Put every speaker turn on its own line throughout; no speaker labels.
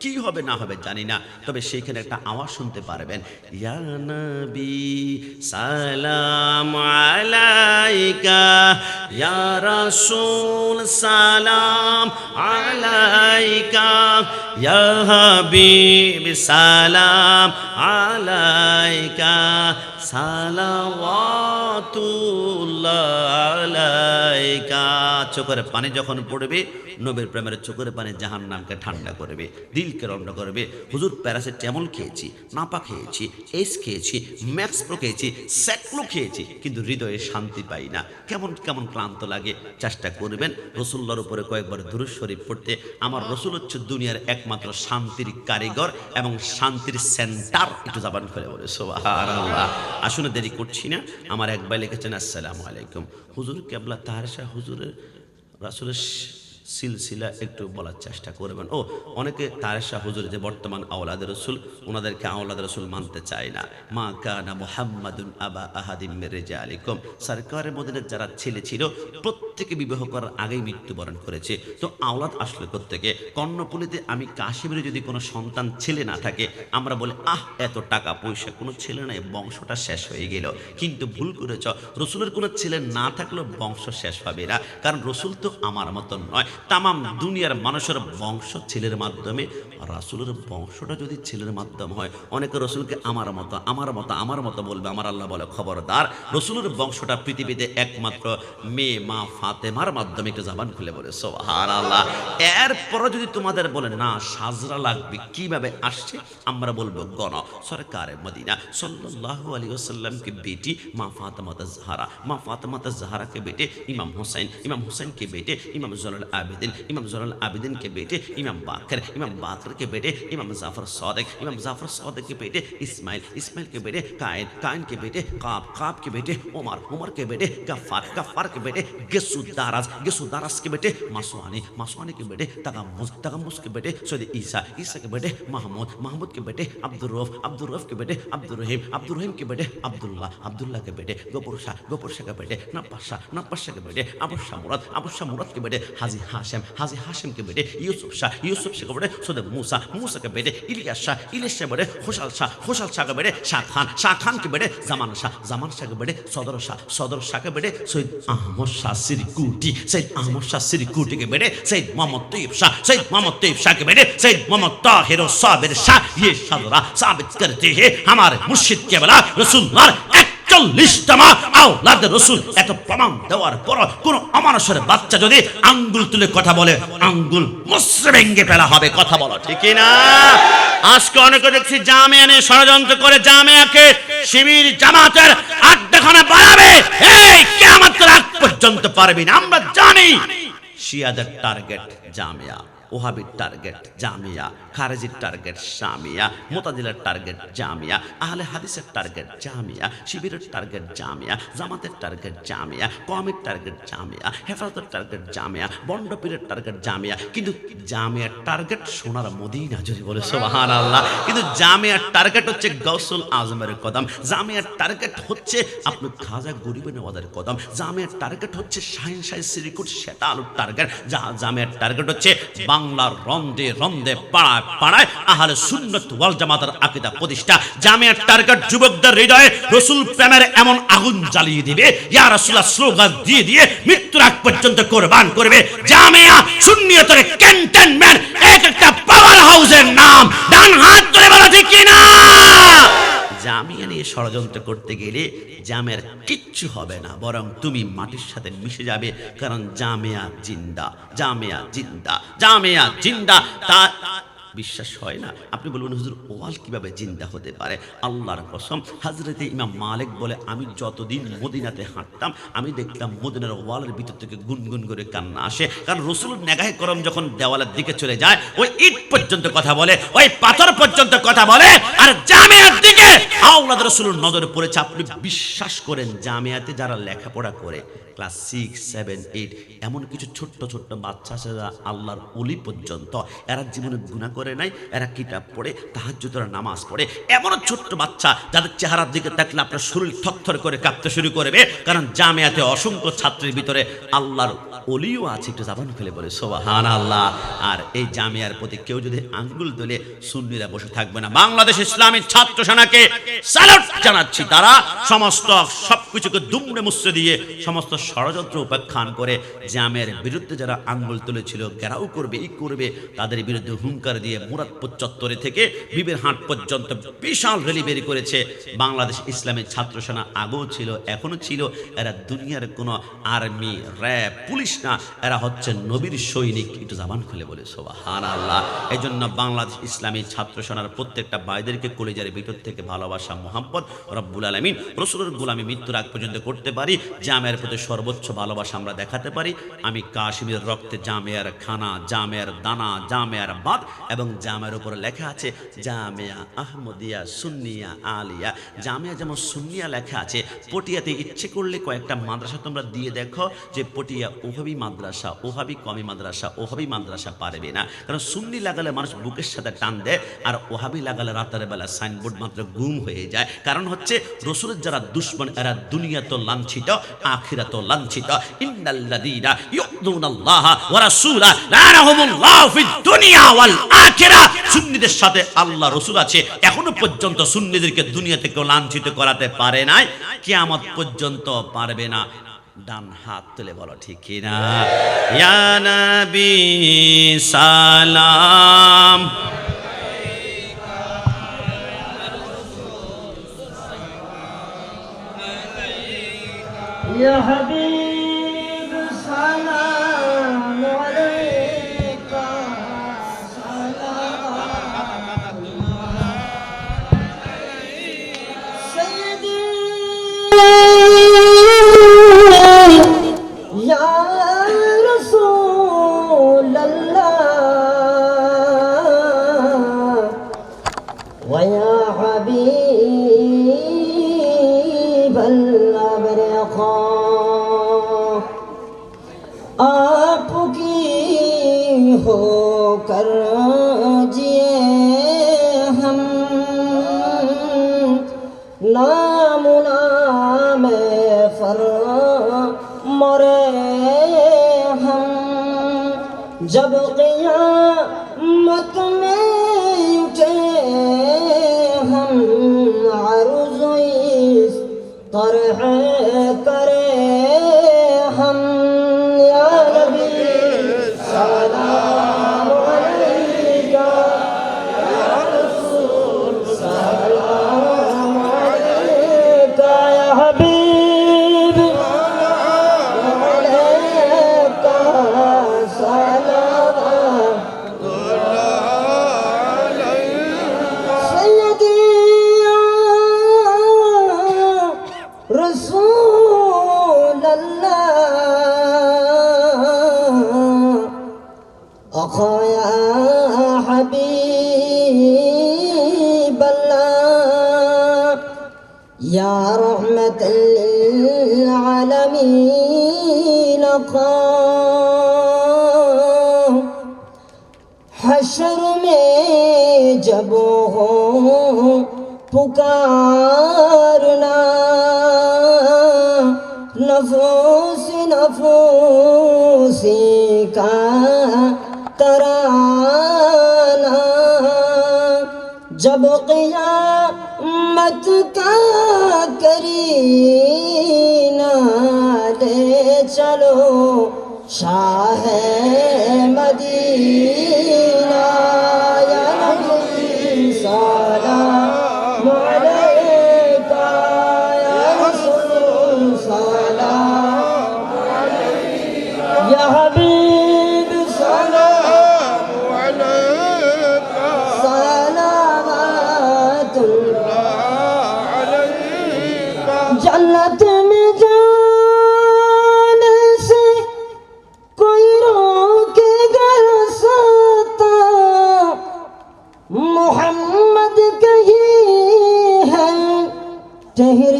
কি হবে না হবে জানি না। তবে সেইখানে একটা আওয়াজ শুনতে পারবেন। ইয়া নবী, সালাম আলাইকা। ইয়া রাসূল, সালাম আলাইকা। ইয়া হাবিব, সালাম আলাইকা। সালাওয়াতুল্লাহ আলাইকা চোখের পানি যখন পড়বে, নবীর প্রেমের চোখের পানি জাহান নামকে ঠান্ডা করবে, দিলকে রন্ড করবে। হুজুর প্যারাসিটামল খেয়েছি, নাপা খেয়েছি, এস খেয়েছি, ম্যাক্স প্রো খেয়েছি, স্যাকলো খেয়েছি, কিন্তু হৃদয়ে শান্তি পাই না। কেমন কেমন ক্লান্ত লাগে, চেষ্টা করবেন। রসুল্লার উপরে কয়েকবার দুরুদ শরীফ পড়তে, আমার রসুল হচ্ছে দুনিয়ার একমাত্র শান্তির কারিগর এবং শান্তির সেন্টার। একটু জাবান করে বলে আসলে দেরি করছি না। আমার এক ভাই লিখেছেন, আসসালামু আলাইকুম। হুজুর, কেবলা তাহার হুজুরের রাসুলের সিলসিলা একটু বলার চেষ্টা করবেন। ও, অনেকে তারেশা হুজুর যে বর্তমান আওলাদ রসুল ওনাদেরকে আওলাদ রসুল মানতে চায় না। মা কানা মোহাম্মদুন আবা আহাদিম রেজা আলিকম সরকারের মদিনের যারা ছেলে ছিল, প্রত্যেকে বিবাহ করার আগেই মৃত্যুবরণ করেছে। তো আওলাদ আসলে প্রত্যেকে কর্ণপুলিতে আমি কাশ্মীরে যদি কোনো সন্তান ছেলে না থাকে, আমরা বলি, আহ, এত টাকা পয়সা, কোনো ছেলে নাই, বংশটা শেষ হয়ে গেল। কিন্তু ভুল করেছ, রসুলের কোনো ছেলে না থাকলেও বংশ শেষ হবে না। কারণ রসুল তো আমার মতন নয়। তামাম দুনিয়ার মানুষের বংশ ছেলের মাধ্যমে রাসুলের বংশটা যদি ছেলের মাধ্যম হয়, অনেকে রসুলকে আমার মতো আমার মতো আমার মতো বলবে, আমার আল্লাহ বলে খবরদার। রসুলের বংশটা পৃথিবীতে একমাত্র মেয়ে, মা, ফাতেমার মাধ্যমে একটু জাবান খুলে বলে সোহার আল্লাহ এরপরও যদি তোমাদের বলে, না, সাজরা লাগবে, কীভাবে আসছে? আমরা বলব, গণ, সরকারে মদিনা। সাল্লাহ আলী ওসাল্লামকে বেটি, মা ফাতেমাতা জাহারা মা ফাতেমাতা জাহারাকে বেটে ইমাম হোসেন ইমাম হোসেনকে বেটে ইমাম জলাল আবেদিন, ইমাম জলাল আবেদিনকে বেটে ইমাম বাকের ইমাম বাকের জাফরকে বেটে ইমাম জাফর সদেক, ইমাম জাফর সদেককে বেটে ইসমাইল, ইসমাইলকে বেটে কায়েন, কায়েনকে বেটে কাব, কাবকে বেটে ওমার, ওমারকে বেটে গাফার গাফারকে বেটে গেসু দারাজ গেসু দারাজকে বেটে মাসুয়ানি মাসুয়ানিকে বেটে তাগামুজ তাগামুজকে বেটে সৈয়দ ঈসা, ঈসাকে বেটে মাহমুদ, মাহমুদকে বেটে আব্দুর রফ আব্দুর রফকে বেটে আব্দুর রহিম, আব্দুর রহিমকে বেটে আব্দুল্লাহ, আব্দুল্লাহকে বেটে গোপুর শাহ গোপুর শাহকে বেটে নাপ্পাস শাহ বেটে আবু শাহ মুরাদ, আবু শাহ মুরাদকে বেটে হাজি হাসেম হাজি হাসেমকে বেটে ইউসুফ শাহ, ইউসুফ শাহকে বেটে সৈয়দ अबू शाह मुराद अबू शाह मुराद के बेटे हाजी हाशिम हाजी हाशिम के बेटे यूसुफ शाह यूसुफ शाह के बेटे सैयद मूसा मूसा के बेटे इलियास शाह इलियास शाह के बेटे खुशहाल शाह खुशहाल शाह के बेटे शाह खान शाह खान के बेटे जमान शाह जमान शाह के बेटे सदर शाह सदर शाह के बेटे सैयद अहमद शाह सिरकुटी सैयद अहमद शाह सिरकुटी के बेटे सैयद मोहम्मद तैयब शाह सैयद मोहम्मद तैयब शाह के बेटे सैयद मोहम्मद ताहिर और साबिर शाह ये शजरा साबित करते हैं हमारे मुर्शिद के बला रसूलुल्लाह একচল্লিশতমা আওলাদ রসুল। এত প্রমাণ দেওয়ার পর কোন অমানুষের বাচ্চা যদি আঙ্গুল তুলে কথা বলে, আঙ্গুল মুসরে ভেঙ্গে ফেলা হবে, কথা বলো, ঠিক না আজকে অনেকে দেখছি জামে এনে ষড়যন্ত্র করে জামেয়াকে শিবির, জামাতের আড্ডাখানা বাড়াবে। এই কেমন আগ পর্যন্ত পারবি না। আমরা জানি শিয়াদের টার্গেট জামিয়া, ওহাবির টার্গেট জামিয়া। খারেজির টার্গেট সামিয়া মোতাজিলের টার্গেট জামিয়া, আহলে হাদিসের টার্গেট জামিয়া, শিবিরের টার্গেট জামিয়া, জামাতের টার্গেট জামিয়া কমের টার্গেট জামিয়া, হেফাজতের টার্গেট জামিয়া, বন্ডপীরের টার্গেট জামিয়া। কিন্তু জামিয়ার টার্গেট সোনার মদিনা যদি বলে সোহান আল্লাহ কিন্তু জামিয়ার টার্গেট হচ্ছে গৌসুল আজমের কদম। জামিয়ার টার্গেট হচ্ছে আপনি খাজা গরিবে নেওয়াদের কদম। জামিয়ার টার্গেট হচ্ছে শাহিন শাহি সিরিকুট সেটা আলুর টার্গেট জামিয়ার টার্গেট হচ্ছে বাংলার রন্দে রন্দে পাড়ায় পাড়ায় আহলে সুন্নত ওয়াল জামাতের আকীদা প্রতিষ্ঠা। জামিয়ার টার্গেট যুবকদের হৃদয়ে রসুল প্রেমের এমন আগুন জ্বালিয়ে দিবে। ইয়া রাসূলুল্লাহ, স্লোগান দিয়ে দিয়ে মৃত্যুর আগ পর্যন্ত কোরবান করবে। জামিয়া সুন্নিয়তের ক্যান্টনমেন্ট এক একটা পাওয়ার হাউসের নাম। ডান হাত ধরে বলা, ঠিক কিনা? জামিয়া নিয়ে ষড়যন্ত্র করতে গেলে জামের কিচ্ছু হবে না, বরং তুমি মাটির সাথে মিশে যাবে, কারণ জামিয়া জিন্দা জামিয়া জিন্দা জামিয়া জিন্দা। তা বিশ্বাস হয় না। আপনি বলবেন, হুজুর, ওয়াল কীভাবে জিন্দা হতে পারে? আল্লাহর কসম, হাজরতে ইমাম মালিক বলে, আমি যতদিন মদিনাতে হাঁটতাম, আমি দেখতাম মদিনার ওয়ালের ভিতর থেকে গুনগুন করে কান্না আসে। কারণ রসুল নেগাহে করম যখন দেওয়ালের দিকে চলে যায়, ওই ইট পর্যন্ত কথা বলে, ওই পাথর পর্যন্ত কথা বলে, আর জামিয়ার দিকে আওলাদ রসুলের নজরে পড়েছে। আপনি বিশ্বাস করেন, জামিয়াতে যারা লেখাপড়া করে, ক্লাস সিক্স, সেভেন, এইট, এমন কিছু ছোট্ট ছোট্ট বাচ্চা আছে যারা আল্লাহর অলি পর্যন্ত, এরা জীবনে গুণা করে নাই, এরা কিতাব পড়ে তাহাজ্জুদের নামাজ পড়ে। এমন ছোট্ট বাচ্চা যাদের চেহারার দিকে দেখলে আপনার শরীর থরথর করে কাঁপতে শুরু করবে, কারণ জামিয়াতে অসংখ্য ছাত্রের ভিতরে আল্লাহর অলিও আছে। একটু জাবান ফেলে বলে সোবাহান আল্লাহ আর এই জামিয়ার প্রতি কেউ যদি আঙ্গুল তোলে সুন্নিরা বসে থাকবে না। বাংলাদেশ ইসলামী ছাত্র সেনাকে জানাচ্ছি তারা। সমস্ত সবকিছুকে দুমড়ে মুসড়ে দিয়ে সমস্ত ষড়যন্ত্র উপাখ্যান করে জামের বিরুদ্ধে যারা আঙ্গুল তুলেছিল, ঘেরাও করবে এই করবে, তাদের বিরুদ্ধে হুঙ্কার দিয়ে মুরাদপুর চত্বরে থেকে বিবের হাট পর্যন্ত বিশাল র্যালি বের করেছে। বাংলাদেশ ইসলামের ছাত্র সেনা আগেও ছিল এখনও ছিল। এরা দুনিয়ার কোনো আর্মি, র্যাব, পুলিশ না, এরা হচ্ছে নবীর সৈনিক। একটু জাবান খুলে বলে সোবাহান আল্লাহ এই জন্য বাংলাদেশ ইসলামী ছাত্র সেনার প্রত্যেকটা ভাইদেরকে কলেজের ভিতর থেকে ভালোবাসা মোহাম্মদ রব্বুল আলমিন, রসুলের গোলামি মৃত্যুর আগ পর্যন্ত করতে পারি জামের প্রতি সর্বোচ্চ ভালোবাসা আমরা দেখাতে পারি। আমি কাশ্মীর রক্তে জামেয়ার খানা, জামেয়ার দানা, জামেয়ার বাদ এবং জামের উপরে লেখা আছে, জামিয়া আহমদিয়া সুন্নিয়া আলিয়া। জামিয়া যেমন সুন্নিয়া লেখা আছে, পটিয়াতে ইচ্ছে করলে কয়েকটা মাদ্রাসা তোমরা দিয়ে দেখো যে পটিয়া ওহাবি মাদ্রাসা ওহাবি কমি মাদ্রাসা ওহাবি মাদ্রাসা পারবে না। কারণ সুন্নি লাগালে মানুষ বুকের সাথে টান দেয়, আর ওহাবি লাগালে রাতের বেলা সাইনবোর্ড মাত্র গুম হয়ে যায়। কারণ হচ্ছে রসুলের যারা দুশ্মন, এরা দুনিয়া তো লাঞ্ছিত আখিরা তো লাঞ্ছিত। ইন্নাল্লাযীনা ইউযুনাল্লাহ ওয়া রাসূলা লানাহুমুল্লাহু ফিদ দুনিয়া ওয়াল আখিরা সুন্নিদের সাথে আল্লাহ রসুল আছে এখনো পর্যন্ত সুন্নিদেরকে দুনিয়া থেকে লাঞ্ছিত করাতে পারে নাই কিয়ামত পর্যন্ত পারবে না ডান হাত তুলে বলো ঠিক কিনা ইয়া নবী সালাম
يا حبيب Yay! نفوس نفوسی کا ترانہ جب قیامت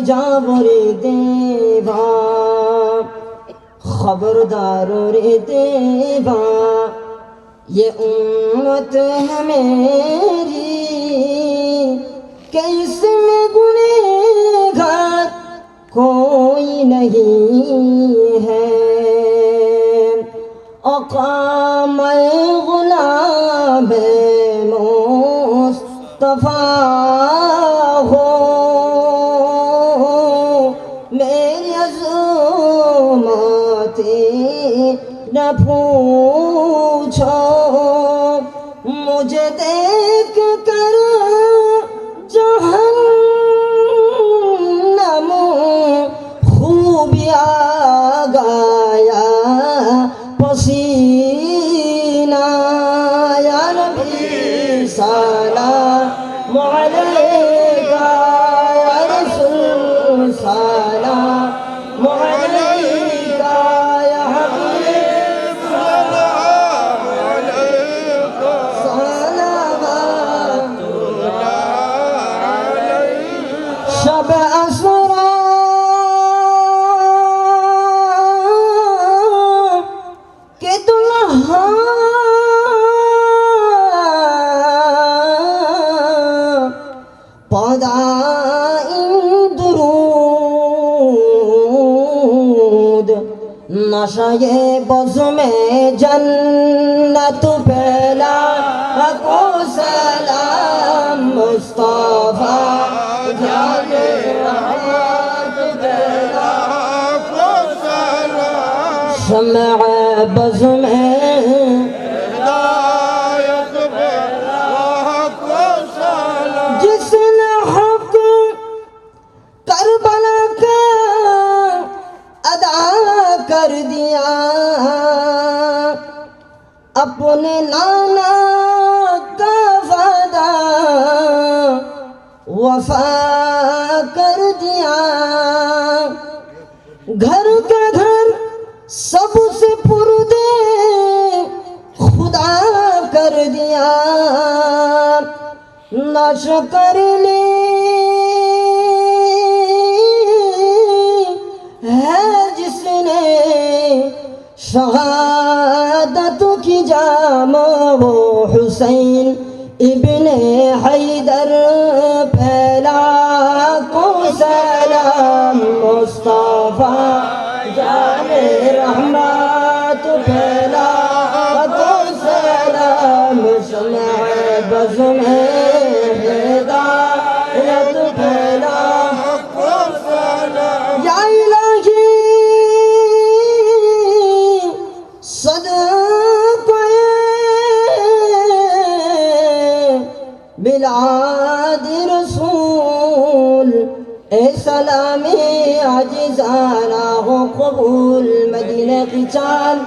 যাব রে দেবা خبردار رے دیوا، یہ امت ہے میری، کہ اس میں گنے گھر کوئی نہیں۔ ফুল नशे बस में जन्नत फैला को सलाम मुस्तफा जाने शम बस में اپنے نانا کا وعدہ وفا کر دیا گھر کا گھر سب سے پردے خدا کر دیا نش کر لی ہے جس نے شہادت جام وہ حسین ابن حیدر پھیلا کو سلام مصطفیٰ، جان رحمت پھیلا کو سلام سمع بزم आजिजाना हो कबूल मदीने की चांद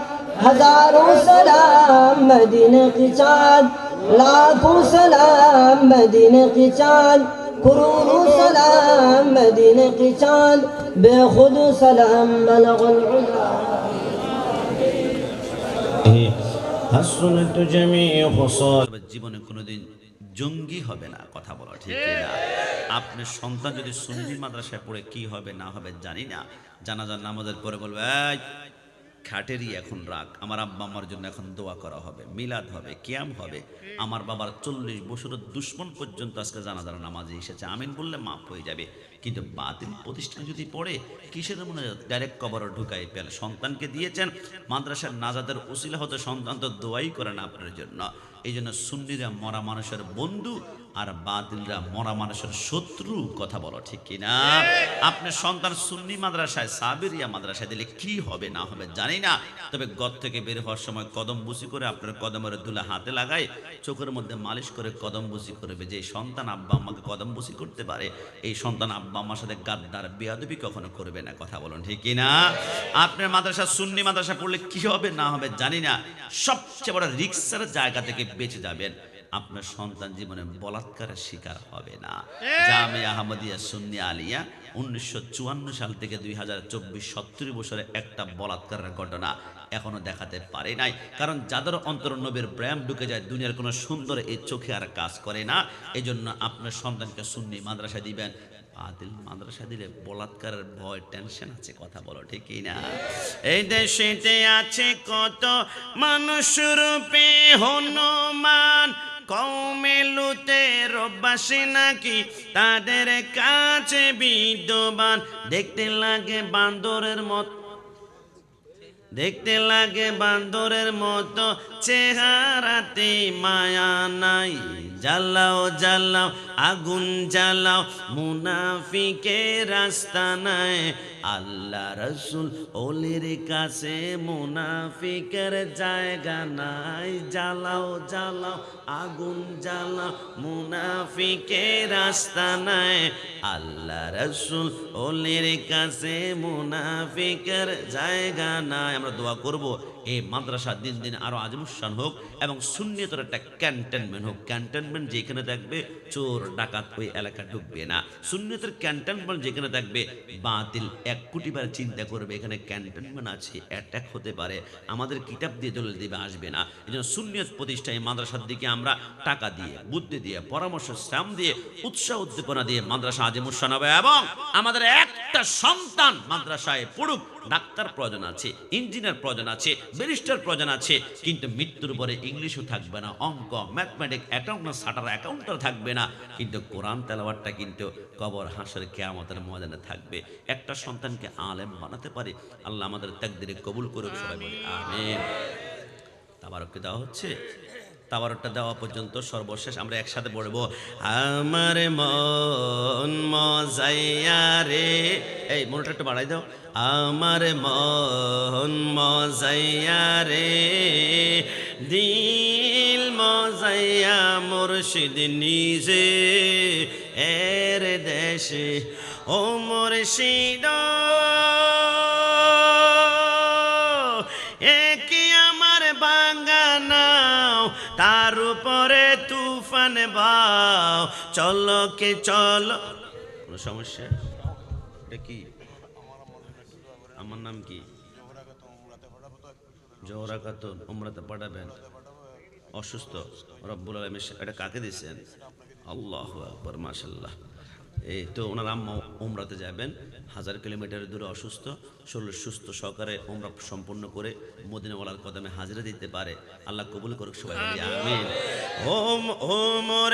हजारों सलाम मदीने की चांद लाखों सलाम मदीने की चांद करोड़ों सलाम मदीने की चांद बेखुद सलाम बलगुल उला
حسنت جميع خصال
তবে জীবনে কোনোদিন জঙ্গি হবে না কথা বলা ঠিক না আপনার সন্তান যদি সুন্নি মাদ্রাসায় পড়ে কি হবে না হবে জানি না। জানাজার নামাজের পরে বলবে এই খাটেরই এখন রাগ। আমার আব্বা আমার জন্য এখন দোয়া করা হবে মিলাদ হবে কিয়াম হবে। আমার বাবার চল্লিশ বছরের দুশ্মন পর্যন্ত আজকে জানাজার নামাজে এসেছে। আমিন বললে মাফ হয়ে যাবে। কিন্তু বাতিল প্রতিষ্ঠান যদি পড়ে, কিসের মনে ডাইরেক্ট কবর ঢুকাই পেলে? সন্তানকে দিয়েছেন, মাদ্রাসার নাজাদের উসিলা হতে সন্তান তো দোয়াই করেন আপনার জন্য। এই জন্য সুন্নিরা মরা মানুষের বন্ধু আর বাদিলরা মরা মানুষের শত্রু কথা বলো ঠিক কিনা আপনার সন্তান সুন্নি মাদ্রাসায় সাবেরিয়া মাদ্রাসায় দিলে কি হবে না হবে জানি না। তবে গদ থেকে বের হওয়ার সময় কদম বুসি করে আপনার কদমের দুলা হাতে লাগায় চোখের মধ্যে মালিশ করে কদম বুসি করবে। যে সন্তান আব্বা আমাকে কদম বুসি করতে পারে এই সন্তান আব্বা আমার সাথে গাদ্দার বেয়াদবি কখনো করবে না কথা বলুন ঠিক কিনা আপনার মাদ্রাসা সুন্নি মাদ্রাসা পড়লে কি হবে না হবে জানি না। সবচেয়ে বড় রিক্সার জায়গা থেকে বেঁচে যাবেন। আপনার সন্তান জীবনে বলাৎকারের শিকার হবে না। জামে আহমদিয়া সুন্নি আলিয়া উনিশশো চুয়ান্ন সাল থেকে দুই হাজার চব্বিশ সত্তর বছরে একটা বলাৎকারের ঘটনা এখনও দেখাতে পারে নাই। কারণ যাদের অন্তর নবীর প্রেম ঢুকে যায় দুনিয়ার কোনো সুন্দর এই চোখে আর কাজ করে না। এই জন্য আপনার সন্তানকে সুন্নি মাদ্রাসা দিবেন। আদিল মাদ্রাসা দিলে বলাৎকারের ভয় টেনশন আছে কথা বলো ঠিকই না? এই দেশেতে আছে কত মানুষ রূপে হনুমান কৌমে লুতে রব্বাসে নাকি তাদের কাছে বিদ্যমান? দেখতে লাগে বান্দরের মত দেখতে লাগে বান্দরের মতো। চেহারাতে মায়া নাই। জ্বালাও জ্বালাও, আগুন জ্বালাও। মুনাফিকে রাস্তা নাই। আল্লাহ রসুল ওলির কাছে মুনাফিকের জায়গা নাই। জ্বালাও জ্বালাও, আগুন জ্বালাও মুনাফিকে রাস্তা নাই। আল্লাহ রসুল ওলির কাছে মুনাফিকের জায়গা নাই। আমরা দোয়া করব, এই মাদ্রাসা দিন দিন আরও আজমুসান হোক এবং শূন্যতর একটা ক্যান্টনমেন্ট হোক। ক্যান্টনমেন্ট যেখানে থাকবে, চোর, ডাকাত ওই এলাকা ঢুকবে না। শূন্যতের ক্যান্টনমেন্ট যেখানে থাকবে, বাতিল এক কোটি বার চিন্তা করবে, এখানে ক্যান্টনমেন্ট আছে অ্যাট্যাক হতে পারে, আমাদের কিতাব দিয়ে দলে দিবে, আসবে না। এই জন্য শূন্যত প্রতিষ্ঠায় মাদ্রাসার দিকে আমরা টাকা দিয়ে, বুদ্ধি দিয়ে, পরামর্শ শ্রাম দিয়ে, উৎসাহ উদ্দীপনা দিয়ে মাদ্রাসা আজিমুসান হবে এবং আমাদের একটা সন্তান মাদ্রাসায় পড়ুক। ডাক্তার প্রয়োজন আছে, ইঞ্জিনিয়ার প্রয়োজন আছে, ব্যারিস্টার প্রয়োজন আছে, কিন্তু মৃত্যুর পরে ইংলিশও থাকবে না, অঙ্ক ম্যাথমেটিক অ্যাকাউন্ট সাটার অ্যাকাউন্টার থাকবে না, কিন্তু কোরআন তেলাওয়ারটা কিন্তু কবর, হাসের, কেয়ামতের ময়দানে থাকবে। একটা সন্তানকে আলেম বানাতে পারে, আল্লাহ আমাদের তাকদিরে কবুল করুক, সবাই বলি আমিন। তাবারককে দেওয়া হচ্ছে, তাবারকটা দেওয়া পর্যন্ত সর্বশেষ আমরা একসাথে পড়ব। আমার মন মজাইয়া রে এই মনটা একটু বাড়াই দাও। আমার মন মজাইয়া রে, দিল মজাইয়া মুর্শিদ নিজে, এর দেশে ও মুর্শিদ। একি আমার বাঙ্গানাও তার উপরে তুফান বাও, চলো কে চলো। কোনো সমস্যা? এটা কি? আমার নাম কি? জোহরা খাতুন উমরাতে পাঠাবেন। অসুস্থ। রব্বুল আলমী এটা কাকে দিয়েছেন? আল্লাহ আকবর মাসাল্লাহ এই তো ওনার আম্মা উমরাতে যাবেন। হাজার কিলোমিটার দূরে অসুস্থ। শরীর সুস্থ সহকারে উমরা সম্পূর্ণ করে মদিনাওয়ালার কদমে হাজিরা দিতে পারে। আল্লাহ কবুল করুক সবাই। ওম ওমর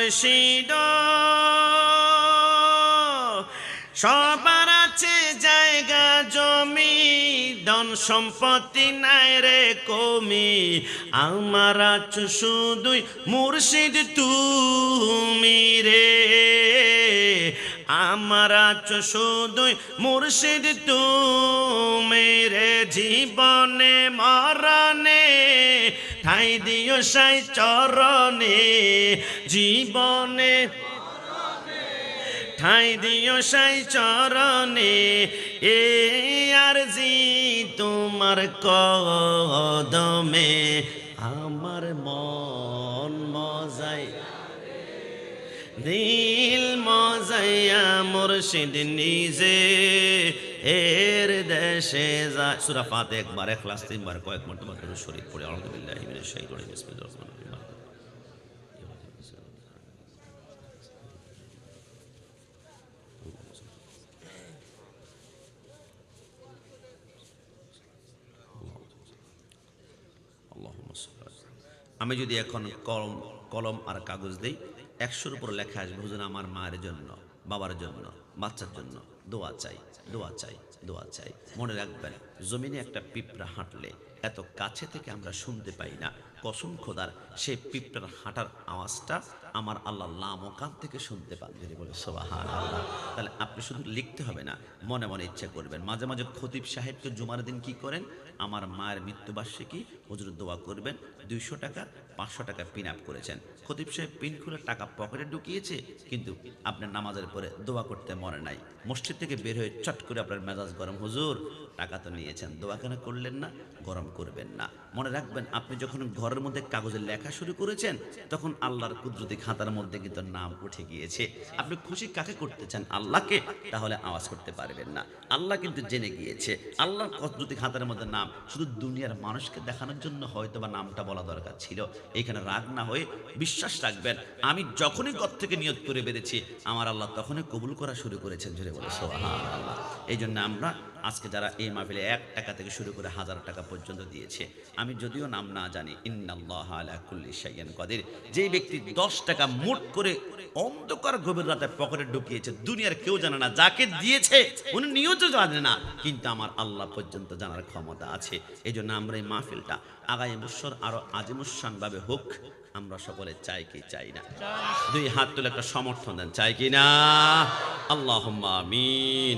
সবার আছে জায়গা, জমি, ধন সম্পত্তি নাই রে কমি। আমার আছো শুধুই মুর্শিদ তুমি রে। আমার আছো শুধুই মুর্শিদ তুমি রে। জীবনে মরণে, ঠাই দিও সাই চরণে। জীবনে ঠাই দিও সাই চরণে, এ আর জি তোমার কদমে। আমার মন মজাই দিল মজাই মজাইয়া মুর্শিদ নিজে। এর দেশে যায় সুরা ফাতে একবার, এখলাস তিনবার, কয়েক মর্তবা শরীর পড়ে আলহামদুলিল্লাহ বিসমিল্লাহির রহমানির রহিম আল্লাহুম্মা সাল্লি আলা আমি যদি এখন কলম কলম আর কাগজ দিই, একশোর উপর লেখা আসবে, হুজুর, আমার মায়ের জন্য, বাবার জন্য, বাচ্চার জন্য দোয়া চাই দোয়া চাই দোয়া চাই। মনে রাখবেন, জমিনে একটা পিঁপড়া হাঁটলে এত কাছে থেকে আমরা শুনতে পাই না। কসম খোদার সেই পিঁপড়ার হাঁটার আওয়াজটা আমার আল্লাহ লামকান থেকে শুনতে পান। যদি বলে সোবাহান আল্লাহ তাহলে আপনি শুধু লিখতে হবে না, মনে মনে ইচ্ছা করবেন। মাঝে মাঝে খতিব সাহেবকে জুমার দিন কি করেন? আমার মায়ের মৃত্যুবার্ষিকী হুজুর দোয়া করবেন, দুইশো টাকা, পাঁচশো টাকা পিন আপ করেছেন। খতিব সাহেব পিন খুলে টাকা পকেটে ঢুকিয়েছে, কিন্তু আপনার নামাজের পরে দোয়া করতে মনে নাই। মসজিদ থেকে বের হয়ে চট করে আপনার মেজাজ গরম, হুজুর, টাকা তো নিয়েছেন, দোয়া কেন করলেন না? গরম করবেন না। মনে রাখবেন, আপনি যখন ঘরের মধ্যে কাগজে লেখা শুরু করেছেন, তখন আল্লাহর কুদরতি খাতার মধ্যে কিন্তু নাম উঠে গিয়েছে। আপনি খুশি কাকে করতে চান? আল্লাহকে? তাহলে আওয়াজ করতে পারবেন না। আল্লাহ কিন্তু জেনে গিয়েছে। আল্লাহর কুদরতি খাতার মধ্যে নাম, শুধু দুনিয়ার মানুষকে দেখানোর জন্য হয়তো বা নামটা বলা দরকার ছিল। এখানে রাগ না হয়ে বিশ্বাস রাখবেন, আমি যখনই গত থেকে নিয়ত করে বেড়েছি, আমার আল্লাহ তখনই কবুল করা শুরু করেছেন। জুড়ে বলে সোহান আল্লাহ এই জন্য আমরা আজকে যারা এই মাহফিলে এক টাকা থেকে শুরু করে হাজার টাকা পর্যন্ত দিয়েছে, আমি যদিও নাম না জানি, ইন্নাল্লাহ কুল্লি যেই ব্যক্তি দশ টাকা মোট করে অন্ধকার গভীর রাতে পকেটে ঢুকিয়েছে, দুনিয়ার কেউ জানে না, যাকে দিয়েছে, উনি নিয়ত জানে না, কিন্তু আমার আল্লাহ পর্যন্ত জানার ক্ষমতা আছে। এই জন্য আমরা এই মাহফিলটা আগামী বছর আরও আজিমুসান ভাবে হোক, আমরা সকলে চাই কি চাই না। দুই হাত তুলে একটা সমর্থন দেন, চাই কি না? আল্লাহ আমিন।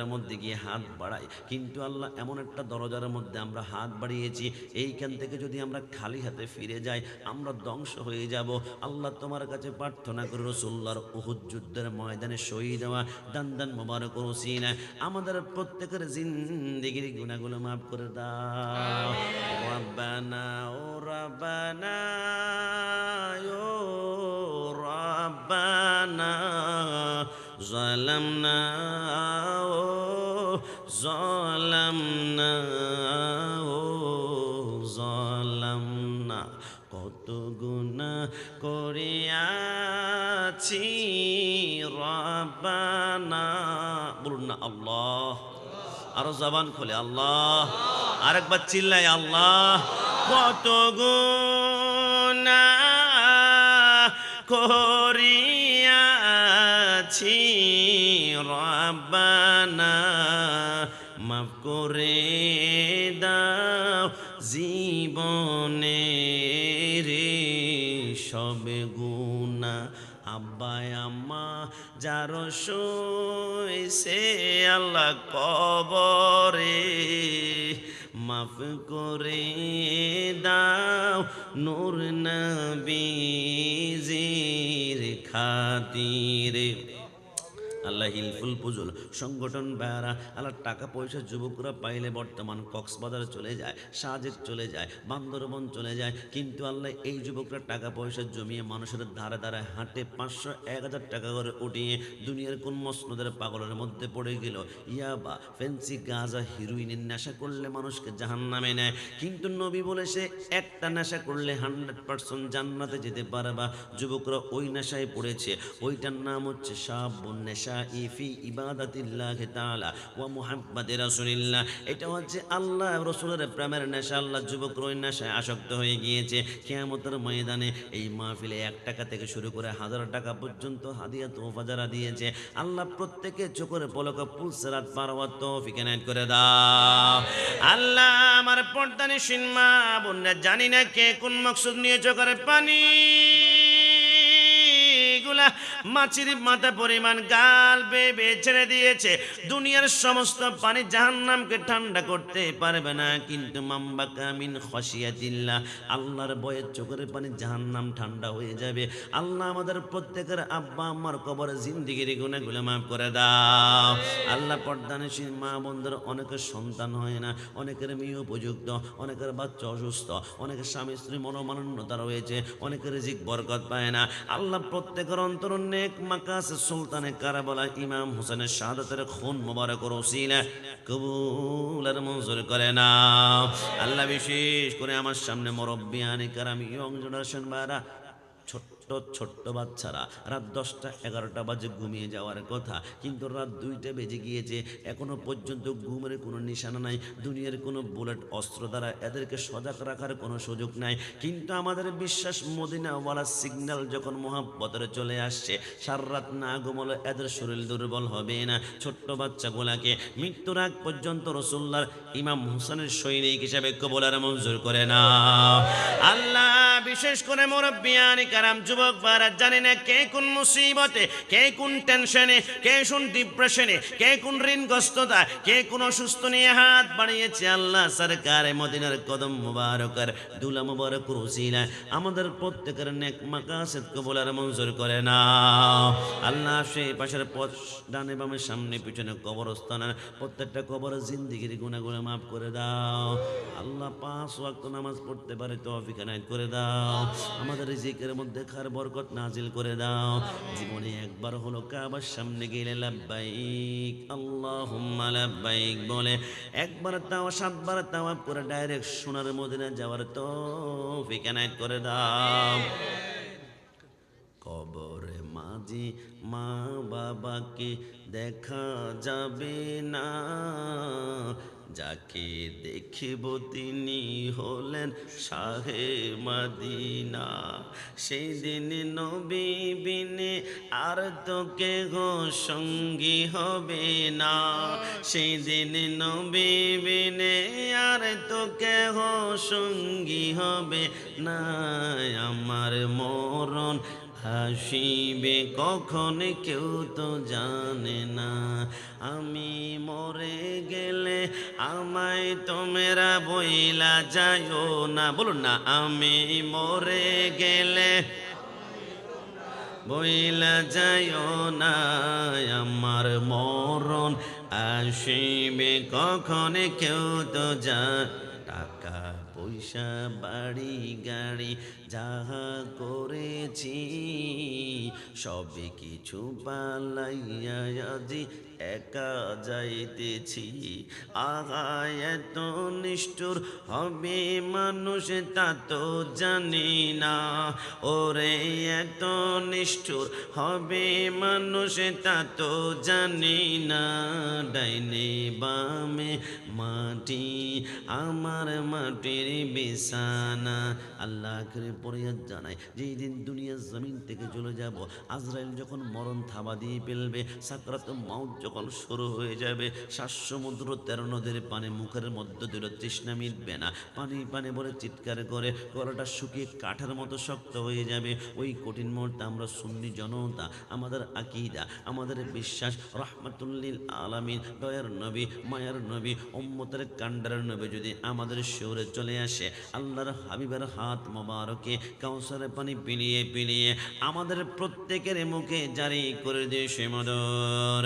মধ্যে গিয়ে হাত বাড়ায় কিন্তু আল্লাহ এমন একটা দরজার মধ্যে আমরা হাত বাড়িয়েছি এইখান থেকে যদি আমরা খালি হাতে ফিরে যাই আমরা ধ্বংস হয়ে যাব। আল্লাহ তোমার কাছে প্রার্থনা করি রসুল্লার উহুদ যুদ্ধের ময়দানে শহীদ হওয়া দান দান মোবারক রসিনা আমাদের প্রত্যেকের জিন্দিগির গুণাগুলো মাফ করে দাও। রব্বানা ও রব্বানা ও রব্বানা ظلمنا ও ظلمنا ও ظلمنا কত গুণা করিয়াছি রব্বানা বলুন না আল্লাহ আরো জবান খোলে আল্লাহ আরেকবার চিল্লাই আল্লাহ কত গুণা করিয়াছি রব্বানা মাফ করে দাও জীবনে রে সব গুণা আব্বাই আম্মা, যার সে আল্লাহ কবরে মাফ করে দাও। নূর নবীজির খাতিরে আল্লাহ হিলফুল পুজুল। সংগঠন বেড়া আল্লাহ টাকা পয়সা যুবকরা পাইলে বর্তমান কক্সবাজার চলে যায়, সাজেক চলে যায়, বান্দরবন চলে যায়। কিন্তু আল্লাহ এই যুবকরা টাকা পয়সা জমিয়ে মানুষের ধারে ধারে হাঁটে পাঁচশো, এক হাজার টাকা করে উঠিয়ে দুনিয়ার কোন মসনদের পাগলের মধ্যে পড়ে গেল। ইয়াবা ফেন্সি গাঁজা হিরোইনের নেশা করলে মানুষকে জাহান নামে নেয়। কিন্তু নবী বলে সে একটা নেশা করলে হান্ড্রেড পার্সেন্ট জান্নাতে যেতে পারবা। যুবকরা ওই নেশায় পড়েছে। ওইটার নাম হচ্ছে সাবুন নেশা। এটা হচ্ছে আল্লাহ আল্লাহ যুবক আসক্ত হয়ে গিয়েছে। ময়দানে এই মাহফিলে এক টাকা থেকে শুরু করে হাজার টাকা পর্যন্ত হাদিয়া দিয়েছে, আল্লাহ প্রত্যেকে চোখের পলক পুলসরাত পার হওয়ার তৌফিক করে দাও। আল্লাহ আমার পর্দানি সিনমা বোনরা, জানি না কে কোন মকসুদ নিয়ে চোখের পানি। গুলা মাছির মাথা পরিমাণ গাল বেবে ছেড়ে দিয়েছে। দুনিয়ার সমস্ত পানি জাহান্নামকে ঠান্ডা করতে পারবে না। কিন্তু মাম্বা কামিন খসিয়াতিল্লাহ আল্লাহর বয়ের চোখের পানি জাহান্নাম ঠান্ডা হয়ে যাবে। আল্লাহ আমাদের প্রত্যেকের আব্বা আম্মার কবরে জিন্দিগির গুণাগুলো মাফ করে দাও। আল্লাহ পর্দানশীল মা বন্ধুর অনেকের সন্তান হয় না, অনেকের মেয়ে উপযুক্ত, অনেকের বাচ্চা অসুস্থ, অনেকের স্বামী স্ত্রী মনোমানন্যতা রয়েছে, অনেকের রিজিক বরকত পায় না। আল্লাহ প্রত্যেকের অন্তর নেক মাকাস, সুলতানে কারাবলা ইমাম হোসেনের শাহাদাতের খুন মোবারক রসিলা কবুলের মঞ্জুর করে না। আল্লাহ বিশেষ করে আমার সামনে মুরব্বী কারাম কারামি ইয়ং জেনারেশন বারা ছোট্ট বাচ্চারা রাত দশটা, এগারোটা বাজে ঘুমিয়ে যাওয়ার কথা। কিন্তু রাত দুইটা বেজে গিয়েছে, এখনও পর্যন্ত ঘুমের কোনো নিশানা নাই, দুনিয়ার কোনো বুলেট অস্ত্র দ্বারা এদেরকে সজাগ রাখার কোনো সুযোগ নাই। কিন্তু আমাদের বিশ্বাস, মদিনাওয়ালা সিগন্যাল যখন মহাব্বতের চলে আসছে, সার রাত না ঘুমলে এদের শরীর দুর্বল হবে না। ছোট্ট বাচ্চাগুলাকে মৃত্যুর আগ পর্যন্ত রসুল্লার ইমাম হুসানের সৈনিক হিসাবে কবলার মঞ্জুর করে না আল্লাহ! বিশেষ করে মুরব্বিয়ানি কারাম, যুবক বারা জানে না কে কোন মুসিবতে, কে কোন টেনশনে কে কোন ডিপ্রেশনে কে কোন ঋণগ্রস্ততা কে কোন অসুস্থ নিয়ে হাত বাড়িয়েছে। আল্লাহ সরকার মদিনার কদম মুবারকের দুলা মুবারক রসিলা আমাদের প্রত্যেকের নেক মাকাসেদ কবলার মঞ্জুর করে না। আল্লাহ সেই পাশের পথ ডানে বামে সামনে পিছনে কবরস্থান প্রত্যেকটা কবর জিন্দিগির গুণাগুলো মাফ করে দাও। আল্লাহ পাঁচ ওয়াক্ত নামাজ পড়তে পারে তৌফিক এনায়েত করে দাও। আমাদের রিজিকের মধ্যে খার বরকত নাজিল করে দাও। জীবনে একবার হলো কাবার সামনে গেলে লাব্বাইক আল্লাহুম্মা লাব্বাইক বলে। একবার তাও সাতবার তাও করে ডাইরেক্ট সোনার মদিনা যাওয়ার তৌফিক এনায়েত করে দাও। কবরে মাঝি মা বাবাকে দেখা যাবে না। যাকে দেখিব তিনি হলেন শাহে মাদিনা। সেই দিন নবী বিনে আর তো কেহ সঙ্গী হবে না। সেই দিন নবী বিনে আর তো কেহ সঙ্গী হবে না। আমার মরণ হাসিবে কখন কেউ তো জানে না। আমি মরে গেলে আমায় তোমরা বইলা যাইও না। বলুন না, আমি মরে গেলে বইলা যাইও না। আমার মরণ আসিবে কখন কেউ তো যা টাকা পয়সা বাড়ি গাড়ি যাহা করেছি সবে কিছু পালাইয়া আজি একা যাইতেছি। আহা এত নিষ্ঠুর হবে মানুষ, তা তো জানি না। ওরে, এত নিষ্ঠুর হবে মানুষ, তা তো জানি না। ডাইনে বামে মাটি, আমার মাটির বিছানা। আল্লাহ করে পরিয়াদ জানাই, যেই দিন দুনিয়ার জমিন থেকে চলে যাব, আজরাইল যখন মরণ থাবা দিয়ে ফেলবে, সাকরাত মাউত যখন শুরু হয়ে যাবে শ্বাস সমুদ্র তেরো নদীর পানি মুখের মধ্য দিল তৃষ্ণা মিটবে না। পানি পানি বলে চিৎকার করে গলাটা শুকিয়ে কাঠের মতো শক্ত হয়ে যাবে। ওই কঠিন মুহূর্তে আমরা সুন্নি জনতা, আমাদের আকিদা, আমাদের বিশ্বাস, রহমাতুল্লিল আলামিন, দয়ার নবী, মায়ার নবী, উম্মতের কান্ডার নবী যদি আমাদের শহরে চলে আসে, আল্লাহর হাবিবের হাত মোবারকে কাউসারে পানি পিলিয়ে পিলিয়ে আমাদের প্রত্যেকের মুখে জারি করে দিয়ে সে মদর